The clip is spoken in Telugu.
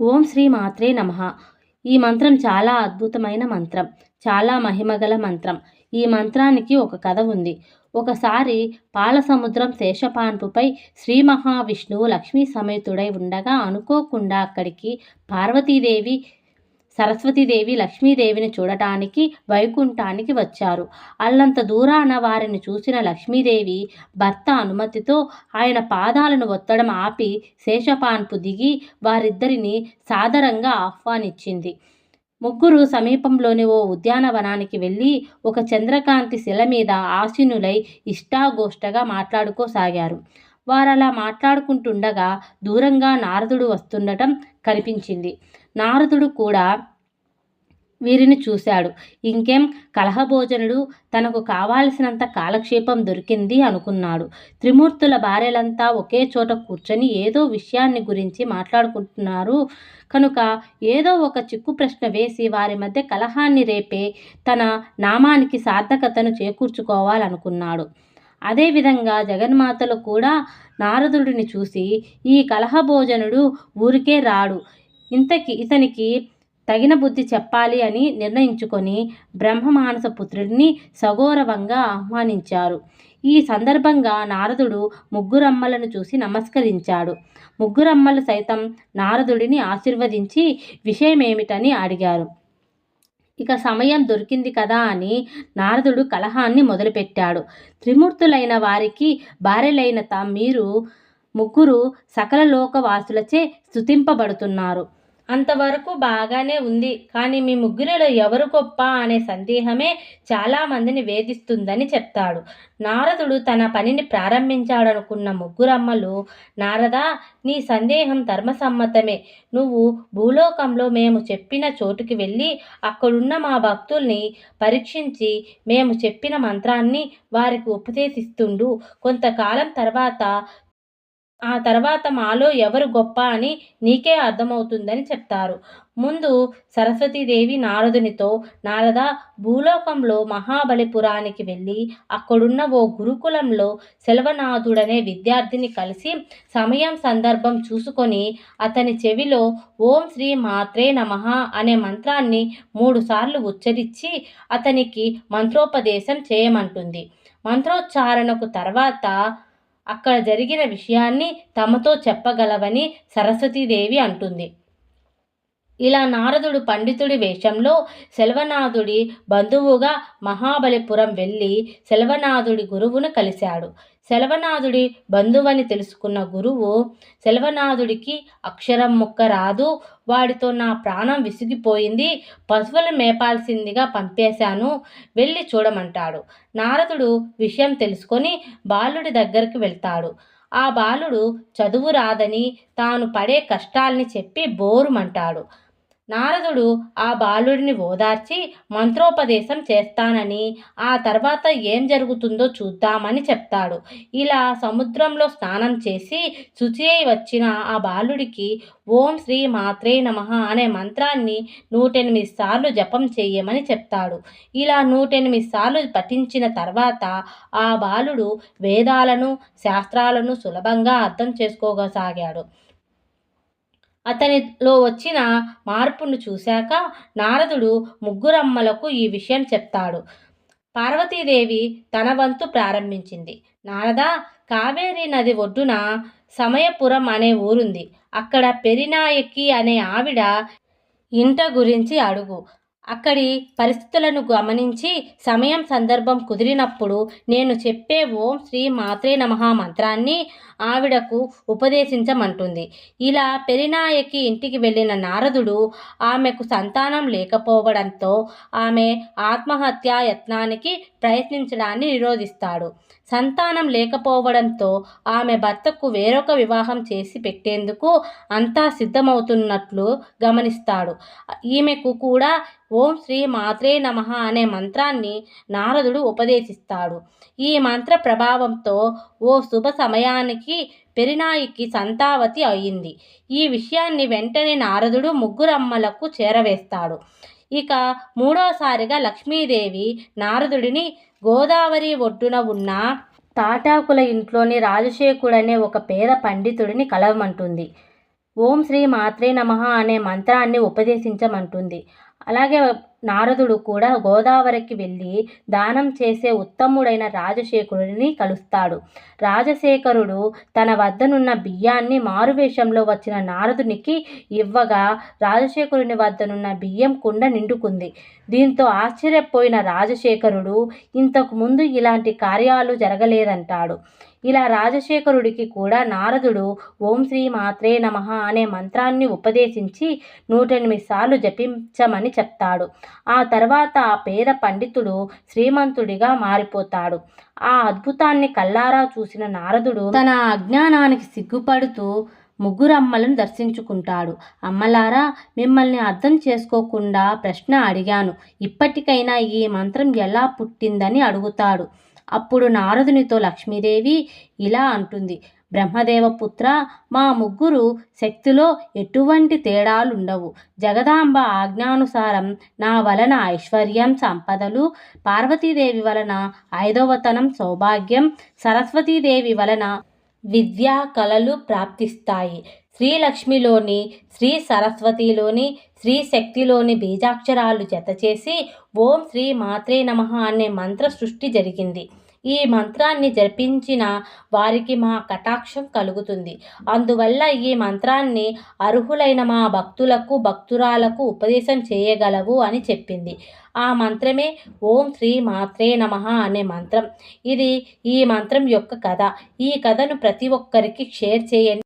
ఓం శ్రీ మాత్రే నమ. ఈ మంత్రం చాలా అద్భుతమైన మంత్రం చాలా మహిమగల మంత్రం. ఈ మంత్రానికి ఒక కథ ఉంది. ఒకసారి పాలసముద్రం శేషపాన్పుపై శ్రీ మహావిష్ణువు లక్ష్మీ సమేతుడై ఉండగా అనుకోకుండా అక్కడికి పార్వతీదేవి సరస్వతీదేవి లక్ష్మీదేవిని చూడటానికి వైకుంఠానికి వచ్చారు. అల్లంత దూరాన వారిని చూసిన లక్ష్మీదేవి భర్త అనుమతితో ఆయన పాదాలను ఒత్తడం ఆపి శేషపాన్పు దిగి వారిద్దరిని సాదరంగా ఆహ్వానించింది. ముగ్గురు సమీపంలోని ఓ ఉద్యానవనానికి వెళ్ళి ఒక చంద్రకాంతి శిల మీద ఆసీనులై ఇష్టాగోష్టగా మాట్లాడుకోసాగారు. వారలా మాట్లాడుకుంటుండగా దూరంగా నారదుడు వస్తుండటం కనిపించింది. నారదుడు కూడా వీరిని చూశాడు. ఇంకేం? కలహభోజనుడు తనకు కావాల్సినంత కాలక్షేపం దొరికింది అనుకున్నాడు. త్రిమూర్తుల భార్యలంతా ఒకే చోట కూర్చొని ఏదో విషయాన్ని గురించి మాట్లాడుకుంటున్నారు. కనుక ఏదో ఒక చిక్కు ప్రశ్న వేసి వారి మధ్య కలహాన్ని రేపే తన నామానికి సార్థకతను చేకూర్చుకోవాలనుకున్నాడు. అదేవిధంగా జగన్మాతలు కూడా నారదుడిని చూసి ఈ కలహభోజనుడు ఊరికే రాడు. ఇంతకి ఇతనికి తగిన బుద్ధి చెప్పాలి అని నిర్ణయించుకొని బ్రహ్మమానస పుత్రుడిని సగౌరవంగా ఆహ్వానించారు. ఈ సందర్భంగా నారదుడు ముగ్గురమ్మలను చూసి నమస్కరించాడు. ముగ్గురమ్మలు సైతం నారదుడిని ఆశీర్వదించి విషయమేమిటని అడిగారు. ఇక సమయం దొరికింది కదా అని నారదుడు కలహాన్ని మొదలుపెట్టాడు. త్రిమూర్తులైన వారికి భార్యలైన తా మీరు ముగ్గురు సకల లోకవాసులచే స్థుతింపబడుతున్నారు అంతవరకు బాగానే ఉంది. కానీ మీ ముగ్గురిలో ఎవరు గొప్ప అనే సందేహమే చాలామందిని వేధిస్తుందని చెప్తాడు. నారదుడు తన పనిని ప్రారంభించాడనుకున్న ముగ్గురమ్మలు నారదా నీ సందేహం ధర్మసమ్మతమే. నువ్వు భూలోకంలో మేము చెప్పిన చోటుకి వెళ్ళి అక్కడున్న మా భక్తుల్ని పరీక్షించి మేము చెప్పిన మంత్రాన్ని వారికి ఉపదేశిస్తుండు. కొంతకాలం తర్వాత ఆ తర్వాత మాలో ఎవరు గొప్ప అని నీకే అర్థమవుతుందని చెప్తారు. ముందు సరస్వతీదేవి నారదునితో నారద భూలోకంలో మహాబలిపురానికి వెళ్ళి అక్కడున్న ఓ గురుకులంలో సెల్వనాథుడనే విద్యార్థిని కలిసి సమయం సందర్భం చూసుకొని అతని చెవిలో ఓం శ్రీ మాత్రే నమ అనే మంత్రాన్ని మూడుసార్లు ఉచ్చరించి అతనికి మంత్రోపదేశం చేయమంటుంది. మంత్రోచ్చారణకు తర్వాత అక్కడ జరిగిన విషయాన్ని తమతో చెప్పగలవని సరస్వతీదేవి అంటుంది. ఇలా నారదుడు పండితుడి వేషంలో సెల్వనాథుడి బంధువుగా మహాబలిపురం వెళ్ళి సెల్వనాథుడి గురువును కలిశాడు. శలవనాథుడి బంధువని తెలుసుకున్న గురువు శలవనాథుడికి అక్షరం ముక్క రాదు వాడితో నా ప్రాణం విసిగిపోయింది పశువులు మేపాల్సిందిగా పంపేశాను వెళ్ళి చూడమంటాడు నారదుడు విషయం తెలుసుకొని బాలుడి దగ్గరికి వెళ్తాడు. ఆ బాలుడు చదువు రాదని తాను పడే కష్టాల్ని చెప్పి బోరుమంటాడు. నారదుడు ఆ బాలుడిని ఓదార్చి మంత్రోపదేశం చేస్తానని ఆ తర్వాత ఏం జరుగుతుందో చూద్దామని చెప్తాడు. ఇలా సముద్రంలో స్నానం చేసి శుచి అయి వచ్చిన ఆ బాలుడికి ఓం శ్రీ మాత్రే నమ అనే మంత్రాన్ని నూటెనిమిది సార్లు జపం చేయమని చెప్తాడు. ఇలా నూటెనిమిది సార్లు పఠించిన తర్వాత ఆ బాలుడు వేదాలను శాస్త్రాలను సులభంగా అర్థం చేసుకోగసాగాడు అతనిలో వచ్చిన మార్పును చూశాక నారదుడు ముగ్గురమ్మలకు ఈ విషయం చెప్తాడు. పార్వతీదేవి తన వంతు ప్రారంభించింది. నారద కావేరీ నది ఒడ్డున సమయపురం అనే ఊరుంది. అక్కడ పెరినాయకి అనే ఆవిడ ఇంట గురించి అడుగు. అక్కడి పరిస్థితులను గమనించి సమయం సందర్భం కుదిరినప్పుడు నేను చెప్పే ఓం శ్రీ మాత్రే నమ మంత్రాన్ని ఆవిడకు ఉపదేశించమంటుంది. ఇలా పెరినాయకి ఇంటికి వెళ్ళిన నారదుడు ఆమెకు సంతానం లేకపోవడంతో ఆమె ఆత్మహత్యా యత్నానికి ప్రయత్నించడాన్ని నిరోధిస్తాడు. సంతానం లేకపోవడంతో ఆమె భర్తకు వేరొక వివాహం చేసి పెట్టేందుకు అంతా సిద్ధమవుతున్నట్లు గమనిస్తాడు. ఈమెకు కూడా ఓం శ్రీ మాత్రే నమ అనే మంత్రాన్ని నారదుడు ఉపదేశిస్తాడు. ఈ మంత్ర ప్రభావంతో ఓ శుభ సమయానికి పెరినాయికి సంతావతి అయింది. ఈ విషయాన్ని వెంటనే నారదుడు ముగ్గురమ్మలకు చేరవేస్తాడు. ఇక మూడోసారిగా లక్ష్మీదేవి నారదుడిని గోదావరి ఒడ్డున ఉన్న తాటాకుల ఇంట్లోని రాజశేఖుడనే ఒక పేద పండితుడిని కలవమంటుంది. ఓం శ్రీ మాత్రే నమః అనే మంత్రాన్ని ఉపదేశించమంటుంది. అలాగే నారదుడు కూడా గోదావరికి వెళ్ళి దానం చేసే ఉత్తముడైన రాజశేఖరుడిని కలుస్తాడు. రాజశేఖరుడు తన వద్దనున్న బియ్యాన్ని మారువేషంలో వచ్చిన నారదునికి ఇవ్వగా రాజశేఖరుని వద్దనున్న బియ్యం కుండ నిండుకుంది. దీంతో ఆశ్చర్యపోయిన రాజశేఖరుడు ఇంతకు ముందు ఇలాంటి కార్యాలు జరగలేదంటాడు. ఇలా రాజశేఖరుడికి కూడా నారదుడు ఓం శ్రీ మాత్రే నమః అనే మంత్రాన్ని ఉపదేశించి నూటెనిమిది సార్లు జపించమని చెప్తాడు. ఆ తర్వాత ఆ పేద పండితుడు శ్రీమంతుడిగా మారిపోతాడు. ఆ అద్భుతాన్ని కల్లారా చూసిన నారదుడు తన అజ్ఞానానికి సిగ్గుపడుతూ ముగ్గురమ్మలను దర్శించుకుంటాడు. అమ్మలారా మిమ్మల్ని అర్థం చేసుకోకుండా ప్రశ్న అడిగాను. ఇప్పటికైనా ఈ మంత్రం ఎలా పుట్టిందని అడుగుతాడు. అప్పుడు నారదునితో లక్ష్మీదేవి ఇలా అంటుంది బ్రహ్మదేవపుత్ర మా ముగ్గురు శక్తిలో ఎటువంటి తేడాలుండవు. జగదాంబ ఆజ్ఞానుసారం నా వలన ఐశ్వర్యం సంపదలు పార్వతీదేవి వలన ఐదవతనం సౌభాగ్యం సరస్వతీదేవి వలన విద్యా కళలు ప్రాప్తిస్తాయి. శ్రీలక్ష్మిలోని శ్రీ సరస్వతిలోని శ్రీ శక్తిలోని బీజాక్షరాలు జతచేసి ఓం శ్రీ మాత్రే నమః అనే మంత్ర సృష్టి జరిగింది. ఈ మంత్రాన్ని జపించిన వారికి మా కటాక్షం కలుగుతుంది. అందువల్ల ఈ మంత్రాన్ని అర్హులైన మా భక్తులకు భక్తురాలకు ఉపదేశం చేయగలవు అని చెప్పింది. ఆ మంత్రమే ఓం శ్రీ మాత్రే నమః అనే మంత్రం. ఇది ఈ మంత్రం యొక్క కథ. ఈ కథను ప్రతి ఒక్కరికి షేర్ చేయండి.